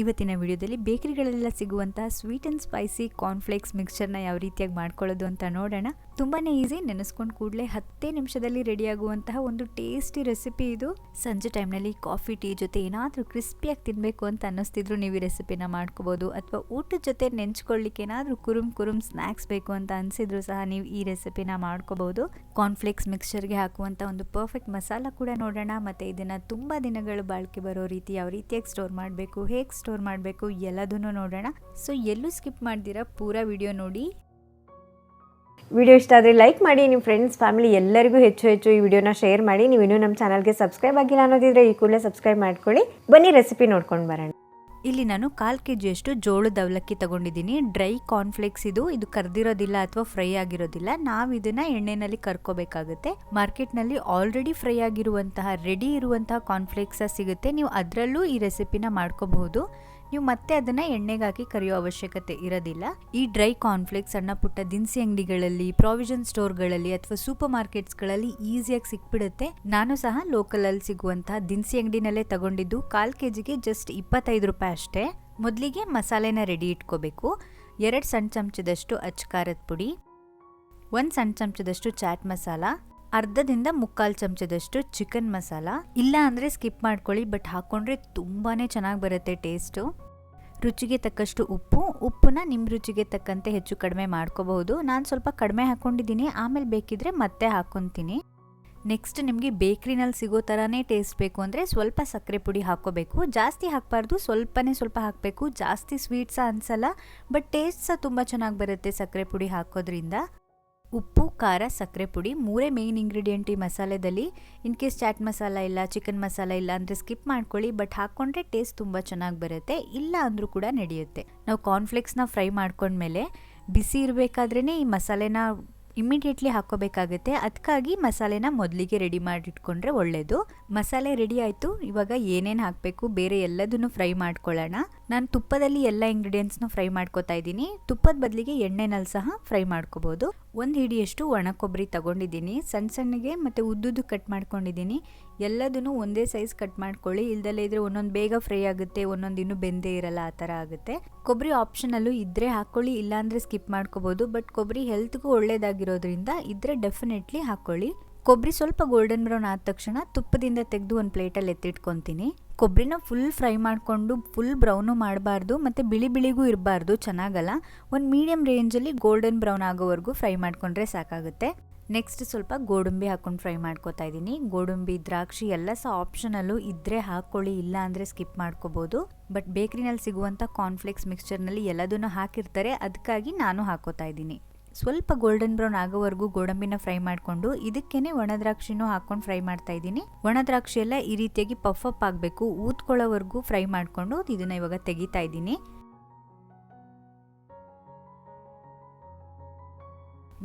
ಇವತ್ತಿನ ವಿಡಿಯೋದಲ್ಲಿ ಬೇಕರಿಗಳಲ್ಲೆಲ್ಲ ಸಿಗುವಂತಹ ಸ್ವೀಟ್ ಆ್ಯಂಡ್ ಸ್ಪೈಸಿ ಕಾರ್ನ್ಫ್ಲೇಕ್ಸ್ ಮಿಕ್ಸ್ಚರ್ನ ಯಾವ ರೀತಿಯಾಗಿ ಮಾಡ್ಕೊಳ್ಳೋದು ಅಂತ ನೋಡೋಣ. ತುಂಬಾ ಈಸಿ ನೆನೆಸ್ಕೊಂಡು ಕೂಡಲೇ ಹತ್ತೇ ನಿಮಿಷದಲ್ಲಿ ರೆಡಿಯಾಗುವಂತಹ ಒಂದು ಟೇಸ್ಟಿ ರೆಸಿಪಿ ಇದು. ಸಂಜೆ ಟೈಮ್ನಲ್ಲಿ ಕಾಫಿ ಟೀ ಜೊತೆ ಏನಾದರೂ ಕ್ರಿಸ್ಪಿಯಾಗಿ ತಿನ್ನಬೇಕು ಅಂತ ಅನ್ನಿಸ್ತಿದ್ರು ನೀವು ಈ ರೆಸಿಪಿನ ಮಾಡ್ಕೋಬೋದು. ಅಥವಾ ಊಟದ ಜೊತೆ ನೆಂಚ್ಕೊಳ್ಳಿಕ್ಕೆ ಏನಾದರೂ ಕುರುಮ್ ಕುರುಮ್ ಸ್ನ್ಯಾಕ್ಸ್ ಬೇಕು ಅಂತ ಅನಿಸಿದ್ರು ಸಹ ನೀವು ಈ ರೆಸಿಪಿನ ಮಾಡ್ಕೋಬೋದು. ಕಾರ್ನ್ಫ್ಲೇಕ್ಸ್ ಮಿಕ್ಸ್ಚರ್ಗೆ ಹಾಕುವಂಥ ಒಂದು ಪರ್ಫೆಕ್ಟ್ ಮಸಾಲ ಕೂಡ ನೋಡೋಣ. ಮತ್ತು ಇದನ್ನು ತುಂಬ ದಿನಗಳು ಬಾಳಿಕೆ ಬರೋ ರೀತಿ ಯಾವ ರೀತಿಯಾಗಿ ಸ್ಟೋರ್ ಮಾಡಬೇಕು, ಹೇಗೆ ಸ್ಟೋರ್ ಮಾಡಬೇಕು ಎಲ್ಲದನ್ನು ನೋಡೋಣ. ಸೊ ಎಲ್ಲೂ ಸ್ಕಿಪ್ ಮಾಡ್ದಿರಾ, ಪೂರ ವಿಡಿಯೋ ನೋಡಿ. ವಿಡಿಯೋ ಇಷ್ಟ ಆದರೆ ಲೈಕ್ ಮಾಡಿ ನಿಮ್ಮ ಫ್ರೆಂಡ್ಸ್, ಫ್ಯಾಮಿಲಿ ಎಲ್ಲರಿಗೂ ಹೆಚ್ಚು ಹೆಚ್ಚು ಈ ವಿಡಿಯೋನ ಶೇರ್ ಮಾಡಿ. ನೀವು ಇನ್ನೂ ನಮ್ಮ ಚಾನಲ್ಗೆ ಸಬ್ಸ್ಕ್ರೈಬ್ ಆಗಿಲ್ಲ ಅನ್ನೋದಿದ್ರೆ ಈ ಕೂಡಲೇ ಸಬ್ಸ್ಕ್ರೈಬ್ ಮಾಡ್ಕೊಳ್ಳಿ. ಬನ್ನಿ ರೆಸಿಪಿ ನೋಡ್ಕೊಂಡು ಬರೋಣ. ಇಲ್ಲಿ ನಾನು ಕಾಲು ಕೆ ಜಿಯಷ್ಟು ಜೋಳದ ಅವಲಕ್ಕಿ ತಗೊಂಡಿದ್ದೀನಿ. ಡ್ರೈ ಕಾರ್ನ್ಫ್ಲೇಕ್ಸ್ ಇದು. ಇದು ಕರ್ದಿರೋದಿಲ್ಲ ಅಥವಾ ಫ್ರೈ ಆಗಿರೋದಿಲ್ಲ. ನಾವು ಇದನ್ನ ಎಣ್ಣೆನಲ್ಲಿ ಕರ್ಕೋಬೇಕಾಗುತ್ತೆ. ಮಾರ್ಕೆಟ್ನಲ್ಲಿ ಆಲ್ರೆಡಿ ಫ್ರೈ ಆಗಿರುವಂತಹ ರೆಡಿ ಇರುವಂತಹ ಕಾರ್ನ್ಫ್ಲೇಕ್ಸ್ ಸಿಗುತ್ತೆ. ನೀವು ಅದರಲ್ಲೂ ಈ ರೆಸಿಪಿನ ಮಾಡ್ಕೋಬಹುದು. ನೀವು ಮತ್ತೆ ಅದನ್ನ ಎಣ್ಣೆಗಾಕಿ ಕರೆಯೋ ಅವಶ್ಯಕತೆ ಇರೋದಿಲ್ಲ. ಈ ಡ್ರೈ ಕಾರ್ನ್ಫ್ಲೇಕ್ಸ್ ಸಣ್ಣ ಪುಟ್ಟ ದಿನಸಿ ಅಂಗಡಿಗಳಲ್ಲಿ, ಪ್ರಾವಿಷನ್ ಸ್ಟೋರ್ಗಳಲ್ಲಿ ಅಥವಾ ಸೂಪರ್ ಮಾರ್ಕೆಟ್ಸ್ಗಳಲ್ಲಿ ಈಸಿಯಾಗಿ ಸಿಕ್ಬಿಡುತ್ತೆ. ನಾನು ಸಹ ಲೋಕಲ್ ಅಲ್ಲಿ ಸಿಗುವಂತಹ ದಿನಸಿ ಅಂಗಡಿನಲ್ಲೇ ತಗೊಂಡಿದ್ದು. ಕಾಲು ಕೆ ಜಿಗೆ ಜಸ್ಟ್ ಇಪ್ಪತ್ತೈದು ರೂಪಾಯಿ ಅಷ್ಟೇ. ಮೊದಲಿಗೆ ಮಸಾಲೆನ ರೆಡಿ ಇಟ್ಕೋಬೇಕು. ಎರಡು ಸಣ್ಣ ಚಮಚದಷ್ಟು ಅಚ್ಕಾರದ ಪುಡಿ, ಒಂದು ಸಣ್ಣ ಚಮಚದಷ್ಟು ಚಾಟ್ ಮಸಾಲ ಅರ್ಧದಿಂದ ಮುಕ್ಕಾಲು ಚಮಚದಷ್ಟು ಚಿಕನ್ ಮಸಾಲ. ಇಲ್ಲ ಅಂದರೆ ಸ್ಕಿಪ್ ಮಾಡ್ಕೊಳ್ಳಿ, ಬಟ್ ಹಾಕ್ಕೊಂಡ್ರೆ ತುಂಬಾ ಚೆನ್ನಾಗಿ ಬರುತ್ತೆ ಟೇಸ್ಟು ರುಚಿಗೆ ತಕ್ಕಷ್ಟು ಉಪ್ಪು. ಉಪ್ಪನ್ನ ನಿಮ್ಮ ರುಚಿಗೆ ತಕ್ಕಂತೆ ಹೆಚ್ಚು ಕಡಿಮೆ ಮಾಡ್ಕೋಬಹುದು. ನಾನು ಸ್ವಲ್ಪ ಕಡಿಮೆ ಹಾಕ್ಕೊಂಡಿದ್ದೀನಿ ಆಮೇಲೆ ಬೇಕಿದ್ರೆ ಮತ್ತೆ ಹಾಕ್ಕೊತೀನಿ ನೆಕ್ಸ್ಟ್ ನಿಮಗೆ ಬೇಕ್ರಿನಲ್ಲಿ ಸಿಗೋ ಥರನೇ ಟೇಸ್ಟ್ ಬೇಕು ಅಂದರೆ ಸ್ವಲ್ಪ ಸಕ್ಕರೆ ಪುಡಿ ಹಾಕ್ಕೋಬೇಕು ಜಾಸ್ತಿ ಹಾಕಬಾರ್ದು, ಸ್ವಲ್ಪನೇ ಸ್ವಲ್ಪ ಹಾಕಬೇಕು. ಜಾಸ್ತಿ ಸ್ವೀಟ್ಸ ಅನಿಸಲ್ಲ ಬಟ್ ಟೇಸ್ಟ್ ಸಹ ತುಂಬ ಚೆನ್ನಾಗಿ ಬರುತ್ತೆ ಸಕ್ಕರೆ ಪುಡಿ ಹಾಕೋದ್ರಿಂದ. ಉಪ್ಪು, ಖಾರ, ಸಕ್ಕರೆ ಪುಡಿ, ಮೂರೇ ಮೇಯ್ನ್ ಇಂಗ್ರೀಡಿಯೆಂಟ್ ಈ ಮಸಾಲೆದಲ್ಲಿ. ಇನ್ ಕೇಸ್ ಚಾಟ್ ಮಸಾಲ ಇಲ್ಲ ಚಿಕನ್ ಮಸಾಲ ಇಲ್ಲ ಅಂದರೆ ಸ್ಕಿಪ್ ಮಾಡ್ಕೊಳ್ಳಿ ಬಟ್ ಹಾಕ್ಕೊಂಡ್ರೆ ಟೇಸ್ಟ್ ತುಂಬ ಚೆನ್ನಾಗಿ ಬರುತ್ತೆ. ಇಲ್ಲ ಅಂದರೂ ಕೂಡ ನಡೆಯುತ್ತೆ. ನಾವು ಕಾರ್ನ್ಫ್ಲೇಕ್ಸ್ನ ಫ್ರೈ ಮಾಡ್ಕೊಂಡ್ಮೇಲೆ ಬಿಸಿ ಇರಬೇಕಾದ್ರೇ ಈ ಮಸಾಲೆನ ಇಮ್ಮಿಡಿಯೇಟ್ಲಿ ಹಾಕೋಬೇಕಾಗುತ್ತೆ ಅದಕ್ಕಾಗಿ ಮಸಾಲೆನ ಮೊದಲಿಗೆ ರೆಡಿ ಮಾಡಿಟ್ಕೊಂಡ್ರೆ ಒಳ್ಳೆಯದು ಮಸಾಲೆ ರೆಡಿ ಆಯಿತು, ಇವಾಗ ಏನೇನು ಹಾಕಬೇಕು, ಬೇರೆ ಎಲ್ಲದನ್ನು ಫ್ರೈ ಮಾಡ್ಕೊಳ್ಳೋಣ. ನಾನು ತುಪ್ಪದಲ್ಲಿ ಎಲ್ಲ ಇಂಗ್ರೀಡಿಯೆಂಟ್ಸ್ನ ಫ್ರೈ ಮಾಡ್ಕೋತಾ ಇದ್ದೀನಿ. ತುಪ್ಪದ ಬದಲಿಗೆ ಎಣ್ಣೆನಲ್ಲಿ ಸಹ ಫ್ರೈ ಮಾಡ್ಕೋಬೋದು. ಒಂದು ಹಿಡಿಯಷ್ಟು ಒಣ ಕೊಬ್ಬರಿ ತಗೊಂಡಿದ್ದೀನಿ. ಸಣ್ಣ ಸಣ್ಣಗೆ ಮತ್ತು ಉದ್ದುದ್ದು ಕಟ್ ಮಾಡ್ಕೊಂಡಿದ್ದೀನಿ. ಎಲ್ಲದನ್ನು ಒಂದೇ ಸೈಜ್ ಕಟ್ ಮಾಡ್ಕೊಳ್ಳಿ. ಇಲ್ದಲ್ಲೇ ಇದ್ರೆ ಒಂದೊಂದು ಬೇಗ ಫ್ರೈ ಆಗುತ್ತೆ, ಒಂದೊಂದು ಇನ್ನೂ ಬೆಂದೇ ಇರಲ್ಲ, ಆ ಥರ ಆಗುತ್ತೆ. ಕೊಬ್ಬರಿ ಆಪ್ಷನಲ್ಲೂ ಇದ್ದರೆ ಹಾಕ್ಕೊಳ್ಳಿ ಇಲ್ಲಾಂದರೆ ಸ್ಕಿಪ್ ಮಾಡ್ಕೋಬೋದು. ಬಟ್ ಕೊಬ್ಬರಿ ಹೆಲ್ತ್ಗೂ ಒಳ್ಳೇದಾಗಿರೋದ್ರಿಂದ ಇದ್ರೆ ಡೆಫಿನೆಟ್ಲಿ ಹಾಕ್ಕೊಳ್ಳಿ ಕೊಬ್ಬರಿ ಸ್ವಲ್ಪ ಗೋಲ್ಡನ್ ಬ್ರೌನ್ ಆದ ತಕ್ಷಣ ತುಪ್ಪದಿಂದ ತೆಗೆದು ಒಂದು ಪ್ಲೇಟಲ್ಲಿ ಎತ್ತಿಟ್ಕೊತೀನಿ. ಕೊಬ್ಬರಿನ ಫುಲ್ ಫ್ರೈ ಮಾಡಿಕೊಂಡು ಫುಲ್ ಬ್ರೌನು ಮಾಡಬಾರ್ದು, ಮತ್ತು ಬಿಳಿ ಬಿಳಿಗೂ ಇರಬಾರ್ದು, ಚೆನ್ನಾಗಲ್ಲ. ಒಂದು ಮೀಡಿಯಮ್ ರೇಂಜಲ್ಲಿ ಗೋಲ್ಡನ್ ಬ್ರೌನ್ ಆಗೋವರೆಗೂ ಫ್ರೈ ಮಾಡಿಕೊಂಡ್ರೆ ಸಾಕಾಗುತ್ತೆ. ನೆಕ್ಸ್ಟ್ ಸ್ವಲ್ಪ ಗೋಡಂಬಿ ಹಾಕೊಂಡು ಫ್ರೈ ಮಾಡ್ಕೋತಾ ಇದ್ದೀನಿ. ಗೋಡಂಬಿ, ದ್ರಾಕ್ಷಿ ಎಲ್ಲ ಸಹ ಆಪ್ಷನಲ್ಲೂ ಇದ್ದರೆ ಹಾಕ್ಕೊಳ್ಳಿ ಇಲ್ಲ ಅಂದರೆ ಸ್ಕಿಪ್ ಮಾಡ್ಕೋಬೋದು. ಬಟ್ ಬೇಕ್ರಿನಲ್ಲಿ ಸಿಗುವಂಥ ಕಾರ್ನ್ಫ್ಲೇಕ್ಸ್ ಮಿಕ್ಸ್ಚರ್ನಲ್ಲಿ ಎಲ್ಲದನ್ನು ಹಾಕಿರ್ತಾರೆ ಅದಕ್ಕಾಗಿ ನಾನು ಹಾಕೋತಾ ಇದ್ದೀನಿ. ಸ್ವಲ್ಪ ಗೋಲ್ಡನ್ ಬ್ರೌನ್ ಆಗೋವರೆಗೂ ಗೋಡಂಬಿನ ಫ್ರೈ ಮಾಡಿಕೊಂಡು ಇದಕ್ಕೇನೆ ಒಣ ದ್ರಾಕ್ಷಿನೂ ಹಾಕೊಂಡು ಫ್ರೈ ಮಾಡ್ತಾ ಇದ್ದೀನಿ. ಒಣ ದ್ರಾಕ್ಷಿ ಎಲ್ಲ ಈ ರೀತಿಯಾಗಿ ಪಫ್ ಅಪ್ ಆಗಬೇಕು. ಊದ್ಕೊಳ್ಳೋವರೆಗೂ ಫ್ರೈ ಮಾಡಿಕೊಂಡು ಇದನ್ನು ಇವಾಗ ತೆಗಿತಾ ಇದ್ದೀನಿ.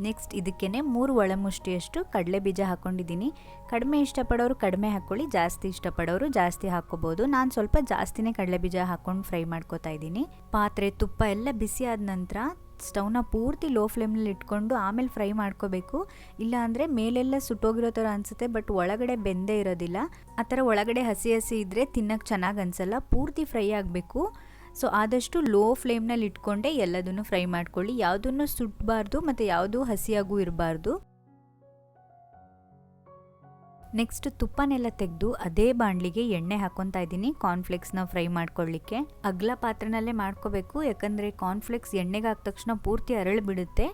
ನೆಕ್ಸ್ಟ್ ಇದಕ್ಕೇನೆ ಮೂರು ಒಳಮುಷ್ಟಿಯಷ್ಟು ಕಡಲೆ ಬೀಜ ಹಾಕೊಂಡಿದ್ದೀನಿ. ಕಡಿಮೆ ಇಷ್ಟಪಡೋರು ಕಡಿಮೆ ಹಾಕ್ಕೊಳ್ಳಿ, ಜಾಸ್ತಿ ಇಷ್ಟಪಡೋರು ಜಾಸ್ತಿ ಹಾಕ್ಕೋಬೋದು. ನಾನು ಸ್ವಲ್ಪ ಜಾಸ್ತಿನೇ ಕಡಲೆ ಬೀಜ ಹಾಕೊಂಡು ಫ್ರೈ ಮಾಡ್ಕೋತಾ ಇದ್ದೀನಿ. ಪಾತ್ರೆ ತುಪ್ಪ ಎಲ್ಲ ಬಿಸಿ ಆದ ನಂತರ ಸ್ಟವ್ನ ಪೂರ್ತಿ ಲೋ ಫ್ಲೇಮ್ನಲ್ಲಿ ಇಟ್ಕೊಂಡು ಆಮೇಲೆ ಫ್ರೈ ಮಾಡ್ಕೋಬೇಕು. ಇಲ್ಲ ಅಂದರೆ ಮೇಲೆಲ್ಲ ಸುಟ್ಟೋಗಿರೋ ಥರ ಅನಿಸುತ್ತೆ, ಬಟ್ ಒಳಗಡೆ ಬೆಂದೇ ಇರೋದಿಲ್ಲ. ಆ ಥರ ಒಳಗಡೆ ಹಸಿ ಹಸಿ ಇದ್ದರೆ ತಿನ್ನಕ್ಕೆ ಚೆನ್ನಾಗಿ ಅನಿಸಲ್ಲ, ಪೂರ್ತಿ ಫ್ರೈ ಆಗಬೇಕು. ಸೊ, ಆದಷ್ಟು ಲೋ ಫ್ಲೇಮ್ನಲ್ಲಿ ಇಟ್ಕೊಂಡೆ ಎಲ್ಲದನ್ನು ಫ್ರೈ ಮಾಡ್ಕೊಳ್ಳಿ. ಯಾವುದನ್ನು ಸುಟ್ಟಬಾರ್ದು ಮತ್ತು ಯಾವುದೂ ಹಸಿಯಾಗೂ ಇರಬಾರ್ದು. ನೆಕ್ಸ್ಟ್ ತುಪ್ಪನೆಲ್ಲ ತೆಗೆದು ಅದೇ ಬಾಣಲಿಗೆ ಎಣ್ಣೆ ಹಾಕೊತಾ ಇದ್ದೀನಿ. ಕಾರ್ನ್ಫ್ಲೇಕ್ಸ್ನ ಫ್ರೈ ಮಾಡ್ಕೊಳ್ಳಿಕ್ಕೆ ಅಗ್ಲ ಪಾತ್ರೆನಲ್ಲೇ ಮಾಡ್ಕೋಬೇಕು. ಯಾಕಂದರೆ ಕಾರ್ನ್ಫ್ಲೇಕ್ಸ್ ಎಣ್ಣೆಗೆ ಹಾಕಿದ ತಕ್ಷಣ ಪೂರ್ತಿ ಅರಳು ಬಿಡುತ್ತೆ.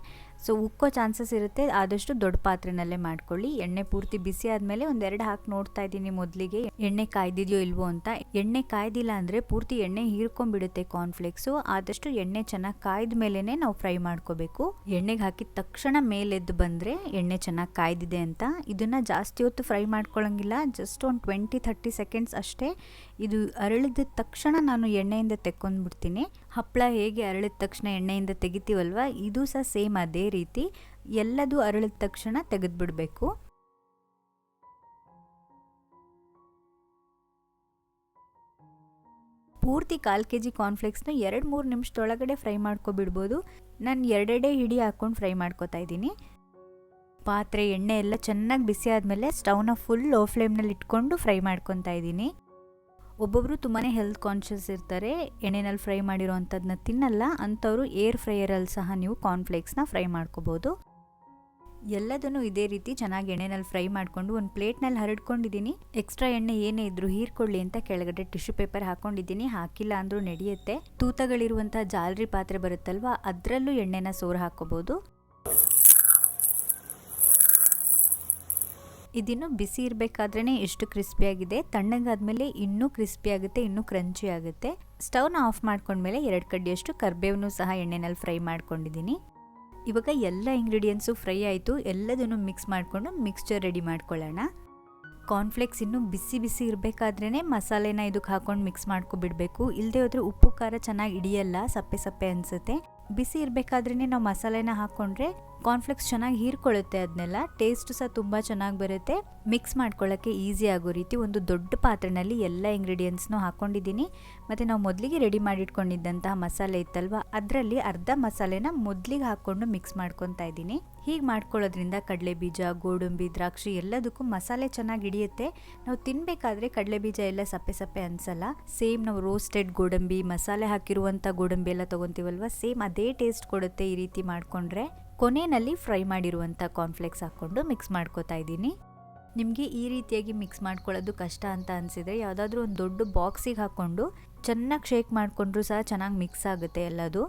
ಸೊ ಉಕ್ಕೋ ಚಾನ್ಸಸ್ ಇರುತ್ತೆ. ಆದಷ್ಟು ದೊಡ್ಡ ಪಾತ್ರೆನಲ್ಲೇ ಮಾಡ್ಕೊಳ್ಳಿ. ಎಣ್ಣೆ ಪೂರ್ತಿ ಬಿಸಿ ಆದಮೇಲೆ ಒಂದೆರಡು ಹಾಕಿ ನೋಡ್ತಾ ಇದ್ದೀನಿ ಮೊದಲಿಗೆ. ಎಣ್ಣೆ ಕಾಯ್ದಿದೆಯೋ ಇಲ್ವೋ ಅಂತ. ಎಣ್ಣೆ ಕಾಯ್ದಿಲ್ಲ ಅಂದರೆ ಪೂರ್ತಿ ಎಣ್ಣೆ ಹೀರ್ಕೊಂಡ್ಬಿಡುತ್ತೆ ಕಾರ್ನ್ಫ್ಲೇಕ್ಸು ಆದಷ್ಟು ಎಣ್ಣೆ ಚೆನ್ನಾಗಿ ಕಾಯ್ದ ಮೇಲೇ ನಾವು ಫ್ರೈ ಮಾಡ್ಕೋಬೇಕು. ಎಣ್ಣೆಗೆ ಹಾಕಿದ ತಕ್ಷಣ ಮೇಲೆದ್ದು ಬಂದರೆ ಎಣ್ಣೆ ಚೆನ್ನಾಗಿ ಕಾಯ್ದಿದೆ ಅಂತ. ಇದನ್ನು ಜಾಸ್ತಿ ಹೊತ್ತು ಫ್ರೈ ಮಾಡ್ಕೊಳ್ಳೋಂಗಿಲ್ಲ ಜಸ್ಟ್ ಒಂದು ಟ್ವೆಂಟಿ ಥರ್ಟಿ ಸೆಕೆಂಡ್ಸ್ ಅಷ್ಟೇ. ಇದು ಅರಳಿದ ತಕ್ಷಣ ನಾನು ಎಣ್ಣೆಯಿಂದ ತೆಕ್ಕೊಂಡ್ಬಿಡ್ತೀನಿ. ಹಪ್ಪಳ ಹೇಗೆ ಅರಳಿದ ತಕ್ಷಣ ಎಣ್ಣೆಯಿಂದ ತೆಗಿತೀವಲ್ವ? ಇದು ಸಹ ಸೇಮ್ ಅದೇ ರೀತಿ ಎಲ್ಲದೂ ಅರಳಿದ ತಕ್ಷಣ ತೆಗೆದುಬಿಡಬೇಕು. ಪೂರ್ತಿ ಕಾಲು ಕೆ ಜಿ ಕಾರ್ನ್ಫ್ಲೇಕ್ಸ್ನ ಎರಡು ಮೂರು ನಿಮಿಷದೊಳಗಡೆ ಫ್ರೈ ಮಾಡ್ಕೊಬಿಡ್ಬೋದು. ನಾನು ಎರಡೆಡೆ ಹಿಡಿ ಹಾಕ್ಕೊಂಡು ಫ್ರೈ ಮಾಡ್ಕೊತಾ ಇದ್ದೀನಿ. ಪಾತ್ರೆ, ಎಣ್ಣೆ ಎಲ್ಲ ಚೆನ್ನಾಗಿ ಬಿಸಿ ಆದಮೇಲೆ ಸ್ಟೌನ ಫುಲ್ ಲೋ ಫ್ಲೇಮ್ನಲ್ಲಿ ಇಟ್ಕೊಂಡು ಫ್ರೈ ಮಾಡ್ಕೊತಾ ಇದ್ದೀನಿ. ಒಬ್ಬೊಬ್ರು ತುಂಬಾ ಹೆಲ್ತ್ ಕಾನ್ಷಿಯಸ್ ಇರ್ತಾರೆ, ಎಣ್ಣೆನಲ್ಲಿ ಫ್ರೈ ಮಾಡಿರೋ ಅಂಥದ್ದನ್ನ ತಿನ್ನಲ್ಲ, ಅಂಥವ್ರು ಏರ್ ಫ್ರೈಯರಲ್ಲಿ ಸಹ ನೀವು ಕಾರ್ನ್ಫ್ಲೇಕ್ಸ್ನ ಫ್ರೈ ಮಾಡ್ಕೋಬೋದು. ಎಲ್ಲದನ್ನು ಇದೇ ರೀತಿ ಚೆನ್ನಾಗಿ ಎಣ್ಣೆನಲ್ಲಿ ಫ್ರೈ ಮಾಡಿಕೊಂಡು ಒಂದು ಪ್ಲೇಟ್ನಲ್ಲಿ ಹರಡ್ಕೊಂಡಿದ್ದೀನಿ. ಎಕ್ಸ್ಟ್ರಾ ಎಣ್ಣೆ ಏನೇ ಇದ್ರೂ ಹೀರ್ಕೊಳ್ಳಿ ಅಂತ ಕೆಳಗಡೆ ಟಿಶ್ಯೂ ಪೇಪರ್ ಹಾಕೊಂಡಿದ್ದೀನಿ, ಹಾಕಿಲ್ಲ ಅಂದರೂ ನಡೆಯುತ್ತೆ. ತೂತಗಳಿರುವಂಥ ಜಾಲರಿ ಪಾತ್ರೆ ಬರುತ್ತಲ್ವಾ, ಅದರಲ್ಲೂ ಎಣ್ಣೆನ ಸೋರು ಹಾಕೋಬೋದು ಇದಿನ್ನು ಬಿಸಿ ಇರಬೇಕಾದ್ರೇ ಎಷ್ಟು ಕ್ರಿಸ್ಪಿಯಾಗಿದೆ ತಣ್ಣಗಾದ್ಮೇಲೆ ಇನ್ನೂ ಕ್ರಿಸ್ಪಿ ಆಗುತ್ತೆ, ಇನ್ನೂ ಕ್ರಂಚಿ ಆಗುತ್ತೆ. ಸ್ಟವ್ನ ಆಫ್ ಮಾಡ್ಕೊಂಡ್ಮೇಲೆ ಎರಡು ಕಡ್ಡಿಯಷ್ಟು ಕರ್ಬೇವನು ಸಹ ಎಣ್ಣೆನಲ್ಲಿ ಫ್ರೈ ಮಾಡ್ಕೊಂಡಿದ್ದೀನಿ. ಇವಾಗ ಎಲ್ಲ ಇಂಗ್ರೀಡಿಯೆಂಟ್ಸು ಫ್ರೈ ಆಯಿತು, ಎಲ್ಲದನ್ನು ಮಿಕ್ಸ್ ಮಾಡಿಕೊಂಡು ಮಿಕ್ಸ್ಚರ್ ರೆಡಿ ಮಾಡ್ಕೊಳ್ಳೋಣ. ಕಾರ್ನ್ಫ್ಲೇಕ್ಸ್ ಇನ್ನೂ ಬಿಸಿ ಬಿಸಿ ಇರಬೇಕಾದ್ರೇ ಮಸಾಲೆನ ಇದಕ್ಕೆ ಹಾಕೊಂಡು ಮಿಕ್ಸ್ ಮಾಡ್ಕೊಬಿಡ್ಬೇಕು. ಇಲ್ಲದೆ ಹೋದ್ರೆ ಉಪ್ಪು, ಖಾರ ಚೆನ್ನಾಗಿ ಹಿಡಿಯಲ್ಲ, ಸಪ್ಪೆ ಸಪ್ಪೆ ಅನಿಸುತ್ತೆ. ಬಿಸಿ ಇರಬೇಕಾದ್ರೇ ನಾವು ಮಸಾಲೆನ ಹಾಕ್ಕೊಂಡ್ರೆ ಕಾರ್ನ್ಫ್ಲೆಕ್ಸ್ ಚೆನ್ನಾಗಿ ಹೀರ್ಕೊಳ್ಳುತ್ತೆ ಅದನ್ನೆಲ್ಲ ಟೇಸ್ಟ್ ಸಹ ತುಂಬ ಚೆನ್ನಾಗಿ ಬರುತ್ತೆ. ಮಿಕ್ಸ್ ಮಾಡ್ಕೊಳ್ಳೋಕ್ಕೆ ಈಸಿ ಆಗೋ ರೀತಿ ಒಂದು ದೊಡ್ಡ ಪಾತ್ರೆಯಲ್ಲಿ ಎಲ್ಲ ಇಂಗ್ರೀಡಿಯೆಂಟ್ಸ್ನೂ ಹಾಕ್ಕೊಂಡಿದ್ದೀನಿ ಮತ್ತು ನಾವು ಮೊದಲಿಗೆ ರೆಡಿ ಮಾಡಿಟ್ಕೊಂಡಿದ್ದಂತಹ ಮಸಾಲೆ ಇತ್ತಲ್ವ, ಅದರಲ್ಲಿ ಅರ್ಧ ಮಸಾಲೆನ ಮೊದಲಿಗೆ ಹಾಕ್ಕೊಂಡು ಮಿಕ್ಸ್ ಮಾಡ್ಕೊತಾ ಇದ್ದೀನಿ. ಹೀಗೆ ಮಾಡ್ಕೊಳ್ಳೋದ್ರಿಂದ ಕಡಲೆ ಬೀಜ ಗೋಡಂಬಿ, ದ್ರಾಕ್ಷಿ ಎಲ್ಲದಕ್ಕೂ ಮಸಾಲೆ ಚೆನ್ನಾಗಿ ಹಿಡಿಯುತ್ತೆ. ನಾವು ತಿನ್ನಬೇಕಾದ್ರೆ ಕಡಲೆ ಬೀಜ ಎಲ್ಲ ಸಪ್ಪೆ ಸಪ್ಪೆ ಅನ್ಸಲ್ಲ. ಸೇಮ್ ನಾವು ರೋಸ್ಟೆಡ್ ಗೋಡಂಬಿ, ಮಸಾಲೆ ಹಾಕಿರುವಂಥ ಗೋಡಂಬಿ ಎಲ್ಲ ತೊಗೊತೀವಲ್ವ ಸೇಮ್ ಅದೇ ಟೇಸ್ಟ್ ಕೊಡುತ್ತೆ ಈ ರೀತಿ ಮಾಡಿಕೊಂಡ್ರೆ. ಕೊನೆಯಲ್ಲಿ ಫ್ರೈ ಮಾಡಿರುವಂಥ ಕಾರ್ನ್ಫ್ಲೇಕ್ಸ್ ಹಾಕ್ಕೊಂಡು ಮಿಕ್ಸ್ ಮಾಡ್ಕೋತಾ ಇದ್ದೀನಿ. ನಿಮಗೆ ಈ ರೀತಿಯಾಗಿ ಮಿಕ್ಸ್ ಮಾಡ್ಕೊಳ್ಳೋದು ಕಷ್ಟ ಅಂತ ಅನಿಸಿದರೆ ಯಾವುದಾದ್ರೂ ಒಂದು ದೊಡ್ಡ ಬಾಕ್ಸಿಗೆ ಹಾಕ್ಕೊಂಡು ಚೆನ್ನಾಗಿ ಶೇಕ್ ಮಾಡಿಕೊಂಡ್ರೂ ಸಹ ಚೆನ್ನಾಗಿ ಮಿಕ್ಸ್ ಆಗುತ್ತೆ ಎಲ್ಲದು.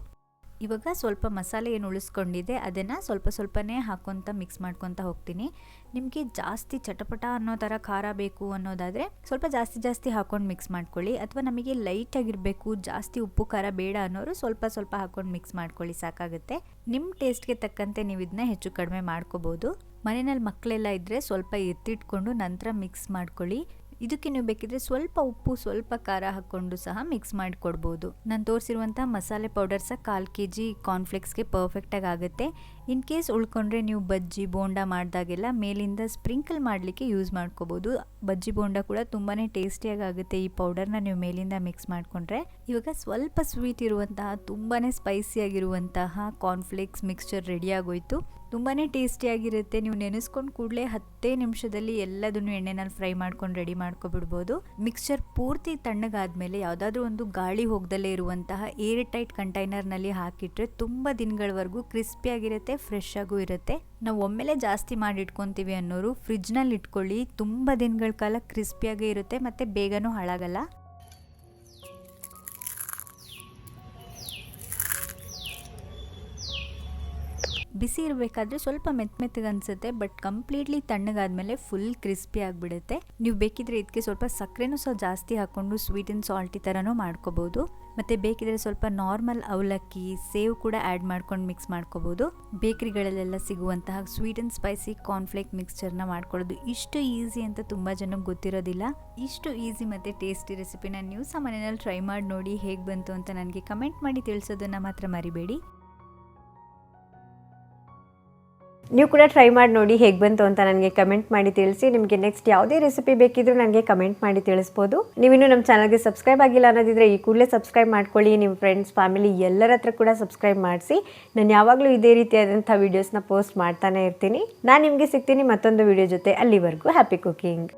ಇವಾಗ ಸ್ವಲ್ಪ ಮಸಾಲೆ ಏನು ಉಳಿಸ್ಕೊಂಡಿದೆ ಅದನ್ನು ಸ್ವಲ್ಪ ಸ್ವಲ್ಪನೇ ಹಾಕ್ಕೊತ ಮಿಕ್ಸ್ ಮಾಡ್ಕೊತ ಹೋಗ್ತೀನಿ. ನಿಮಗೆ ಜಾಸ್ತಿ ಚಟಪಟ ಅನ್ನೋ ಥರ ಖಾರ ಬೇಕು ಅನ್ನೋದಾದರೆ ಸ್ವಲ್ಪ ಜಾಸ್ತಿ ಜಾಸ್ತಿ ಹಾಕ್ಕೊಂಡು ಮಿಕ್ಸ್ ಮಾಡ್ಕೊಳ್ಳಿ. ಅಥವಾ ನಮಗೆ ಲೈಟಾಗಿರಬೇಕು ಜಾಸ್ತಿ ಉಪ್ಪು, ಖಾರ ಬೇಡ ಅನ್ನೋರು ಸ್ವಲ್ಪ ಸ್ವಲ್ಪ ಹಾಕ್ಕೊಂಡು ಮಿಕ್ಸ್ ಮಾಡ್ಕೊಳ್ಳಿ, ಸಾಕಾಗುತ್ತೆ. ನಿಮ್ಮ ಟೇಸ್ಟ್ಗೆ ತಕ್ಕಂತೆ ನೀವು ಇದನ್ನ ಹೆಚ್ಚು ಕಡಿಮೆ ಮಾಡ್ಕೋಬೋದು. ಮನೆಯಲ್ಲಿ ಮಕ್ಕಳೆಲ್ಲ ಇದ್ದರೆ ಸ್ವಲ್ಪ ಎತ್ತಿಟ್ಕೊಂಡು ನಂತರ ಮಿಕ್ಸ್ ಮಾಡ್ಕೊಳ್ಳಿ. ಇದಕ್ಕೆ ನೀವು ಬೇಕಿದ್ರೆ ಸ್ವಲ್ಪ ಉಪ್ಪು, ಸ್ವಲ್ಪ ಖಾರ ಹಾಕ್ಕೊಂಡು ಸಹ ಮಿಕ್ಸ್ ಮಾಡಿಕೊಡ್ಬೋದು. ನಾನು ತೋರಿಸಿರುವಂಥ ಮಸಾಲೆ ಪೌಡರ್ ಸಹ ಕಾಲು ಕೆ ಜಿ ಕಾರ್ನ್ಫ್ಲೆಕ್ಸ್ಗೆ ಪರ್ಫೆಕ್ಟಾಗಿ ಆಗುತ್ತೆ. ಇನ್ ಕೇಸ್ ಉಳ್ಕೊಂಡ್ರೆ ನೀವು ಬಜ್ಜಿ, ಬೋಂಡ ಮಾಡಿದಾಗೆಲ್ಲ ಮೇಲಿಂದ ಸ್ಪ್ರಿಂಕಲ್ ಮಾಡಲಿಕ್ಕೆ ಯೂಸ್ ಮಾಡ್ಕೋಬೋದು. ಬಜ್ಜಿ, ಬೋಂಡ ಕೂಡ ತುಂಬಾ ಟೇಸ್ಟಿಯಾಗಿ ಆಗುತ್ತೆ ಈ ಪೌಡರ್ನ ನೀವು ಮೇಲಿಂದ ಮಿಕ್ಸ್ ಮಾಡಿಕೊಂಡ್ರೆ. ಇವಾಗ ಸ್ವಲ್ಪ ಸ್ವೀಟ್ ಇರುವಂತಹ ತುಂಬಾ ಸ್ಪೈಸಿಯಾಗಿರುವಂತಹ ಕಾರ್ನ್ಫ್ಲೇಕ್ಸ್ ಮಿಕ್ಸ್ಚರ್ ರೆಡಿ ಆಗೋಯ್ತು. ತುಂಬಾ ಟೇಸ್ಟಿಯಾಗಿರುತ್ತೆ ನೀವು ನೆನೆಸ್ಕೊಂಡು ಕೂಡಲೇ ಹತ್ತೇ ನಿಮಿಷದಲ್ಲಿ ಎಲ್ಲದನ್ನು ಎಣ್ಣೆನಲ್ಲಿ ಫ್ರೈ ಮಾಡ್ಕೊಂಡು ರೆಡಿ ಮಾಡ್ಕೊಬಿಡ್ಬೋದು. ಮಿಕ್ಸ್ಚರ್ ಪೂರ್ತಿ ತಣ್ಣಗಾದ್ಮೇಲೆ ಯಾವುದಾದ್ರೂ ಒಂದು ಗಾಳಿ ಹೋಗ್ದಲ್ಲೇ ಇರುವಂತಹ ಏರ್ ಟೈಟ್ ಕಂಟೈನರ್ನಲ್ಲಿ ಹಾಕಿಟ್ರೆ ತುಂಬ ದಿನಗಳವರೆಗೂ ಕ್ರಿಸ್ಪಿಯಾಗಿರುತ್ತೆ ಫ್ರೆಶ್ ಆಗೂ ಇರುತ್ತೆ. ನಾವು ಒಮ್ಮೆಲೆ ಜಾಸ್ತಿ ಮಾಡಿ ಇಟ್ಕೊತೀವಿ ಅನ್ನೋರು ಫ್ರಿಜ್ನಲ್ಲಿ ಇಟ್ಕೊಳ್ಳಿ ತುಂಬ ದಿನಗಳ ಕಾಲ ಕ್ರಿಸ್ಪಿಯಾಗೇ ಇರುತ್ತೆ, ಮತ್ತು ಬೇಗನೂ ಹಾಳಾಗಲ್ಲ. ಬಿಸಿ ಇರಬೇಕಾದ್ರೆ ಸ್ವಲ್ಪ ಮೆತ್ತ ಮೆತ್ತಗೆ ಅನಿಸುತ್ತೆ, ಬಟ್ ಕಂಪ್ಲೀಟ್ಲಿ ತಣ್ಣಗಾದ್ಮೇಲೆ ಫುಲ್ ಕ್ರಿಸ್ಪಿ ಆಗಿಬಿಡುತ್ತೆ. ನೀವು ಬೇಕಿದ್ರೆ ಇದಕ್ಕೆ ಸ್ವಲ್ಪ ಸಕ್ಕರೆನೂ ಸಹ ಜಾಸ್ತಿ ಹಾಕ್ಕೊಂಡು ಸ್ವೀಟ್ ಆ್ಯಂಡ್ ಸಾಲ್ಟಿ ಥರನೂ ಮಾಡ್ಕೋಬೋದು. ಮತ್ತು ಬೇಕಿದ್ರೆ ಸ್ವಲ್ಪ ನಾರ್ಮಲ್ ಅವಲಕ್ಕಿ, ಸೇವ್ ಕೂಡ ಆ್ಯಡ್ ಮಾಡ್ಕೊಂಡು ಮಿಕ್ಸ್ ಮಾಡ್ಕೋಬೋದು. ಬೇಕ್ರಿಗಳಲ್ಲೆಲ್ಲ ಸಿಗುವಂತಹ ಸ್ವೀಟ್ ಆ್ಯಂಡ್ ಸ್ಪೈಸಿ ಕಾರ್ನ್ಫ್ಲೇಕ್ ಮಿಕ್ಸ್ಚರ್ನ ಮಾಡ್ಕೊಳ್ಳೋದು ಇಷ್ಟು ಈಸಿ ಅಂತ ತುಂಬ ಜನಕ್ಕೆ ಗೊತ್ತಿರೋದಿಲ್ಲ. ಇಷ್ಟು ಈಸಿ ಮತ್ತು ಟೇಸ್ಟಿ ರೆಸಿಪಿನ ನೀವು ಸಹ ಮನೆಯಲ್ಲಿ ಟ್ರೈ ಮಾಡಿ ನೋಡಿ ಹೇಗೆ ಬಂತು ಅಂತ ನನಗೆ ಕಮೆಂಟ್ ಮಾಡಿ ತಿಳಿಸೋದನ್ನು ಮಾತ್ರ ಮರಿಬೇಡಿ. ನೀವು ಕೂಡ ಟ್ರೈ ಮಾಡಿ ನೋಡಿ ಹೇಗೆ ಬಂತು ಅಂತ ನನಗೆ ಕಮೆಂಟ್ ಮಾಡಿ ತಿಳಿಸಿ. ನಿಮಗೆ ನೆಕ್ಸ್ಟ್ ಯಾವುದೇ ರೆಸಿಪಿ ಬೇಕಿದ್ರೂ ನನಗೆ ಕಮೆಂಟ್ ಮಾಡಿ ತಿಳಿಸ್ಬೋದು. ನೀವಿನ್ನೂ ನಮ್ಮ ಚಾನಲ್ಗೆ ಸಬ್ಸ್ಕ್ರೈಬ್ ಆಗಿಲ್ಲ ಅನ್ನೋದಿದ್ರೆ ಈ ಕೂಡಲೇ ಸಬ್ಸ್ಕ್ರೈಬ್ ಮಾಡ್ಕೊಳ್ಳಿ. ನಿಮ್ಮ ಫ್ರೆಂಡ್ಸ್ ಫ್ಯಾಮಿಲಿ ಎಲ್ಲರ ಹತ್ರ ಕೂಡ ಸಬ್ಸ್ಕ್ರೈಬ್ ಮಾಡಿಸಿ. ನಾನು ಯಾವಾಗಲೂ ಇದೇ ರೀತಿಯಾದಂಥ ವೀಡಿಯೋಸ್ನ ಪೋಸ್ಟ್ ಮಾಡ್ತಾನೆ ಇರ್ತೀನಿ. ನಾನು ನಿಮಗೆ ಸಿಗ್ತೀನಿ ಮತ್ತೊಂದು ವಿಡಿಯೋ ಜೊತೆ. ಅಲ್ಲಿವರೆಗೂ ಹ್ಯಾಪಿ ಕುಕಿಂಗ್